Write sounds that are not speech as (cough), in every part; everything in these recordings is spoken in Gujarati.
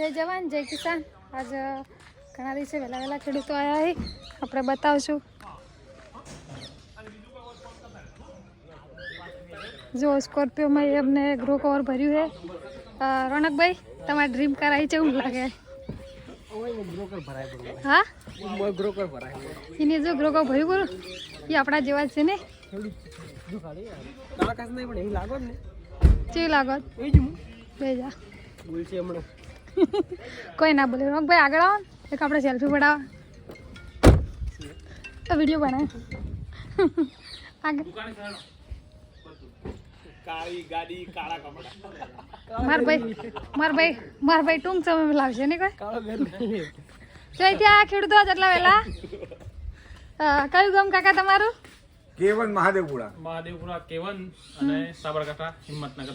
જય જવાન જય કિસાન. આજ ઘણા દિવસે વહેલા વહેલા ખેડૂતો આવ્યા હોય આપણે બતાવશું. જો સ્કોર્પિયોમાં એમને ગ્રો કવર ભર્યું છે રોનકભાઈ તમારી ડ્રીમ કાર આવી છે એવું લાગે. હા? એને જો ગ્રો કવર ભર્યું કરું એ આપણા જેવા છે ને. કેવી લાગો? એ બે જા. બોલ છે હમણાં. કોઈ ના બોલે. રોનકભાઈ આગળ આવો. ને. એક આપણે સેલ્ફી પડાવો. તો વીડિયો બનાવે આગળ. કાળી ગાડી કાળા કપડા. માર ભાઈ માર ભાઈ માર ભાઈ ટૂંક સમયમાં લાવશે ને કોઈ? ત્યાં ખેડૂતો જેટલા વહેલા. કયું ગામ કાકા તમારું? કેવન મહાદેવપુરા મહાદેવપુરા કેવન અને સાબરકાંઠા હિંમતનગર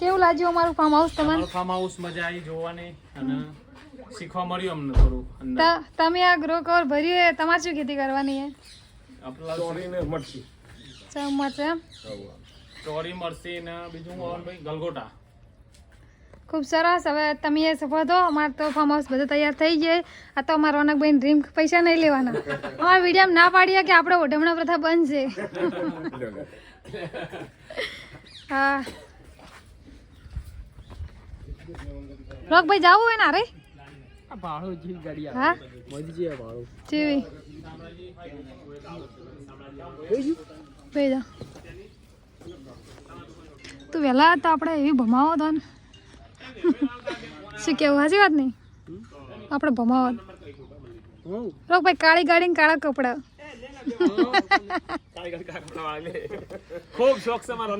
કેવું લાગ્યું અમારું ફાર્મ હાઉસ તમારું ફાર્મ હાઉસ મજા આવી જોવાની અને શીખવા મળ્યું અમને થોડું અંદર. તમે આ ગ્રો કવર ભર્યું એ તમારે શું ખેતી કરવાની છે આપણા ચોરીને મટકી ચમચ એમ? ચોરી મરસી ને બીજું ઓન ગલગોટા. ખૂબ સરસ. હવે તમે એ દો. અમારે તો ફાર્મ હાઉસ બધું તૈયાર થઈ જાય આ તો અમારા રોનકભાઈ ડ્રીમ પૈસા નહીં લેવાના. અમારા વીડિયો ના પાડીએ કે આપણે ઓઢમણા પ્રથા બંધ છે હા. રોકભાઈ જાવું હોય ને અરે હા? જેવી. તું વહેલા તો આપણે એવી ભમાવો તો ને. (laughs) શું કેવું? હાજી વાત નહીં? આપણે ભમાવત. રોક ભાઈ કાળી ગાડી કાળા કપડા ખૂબ શોખ છે મારો.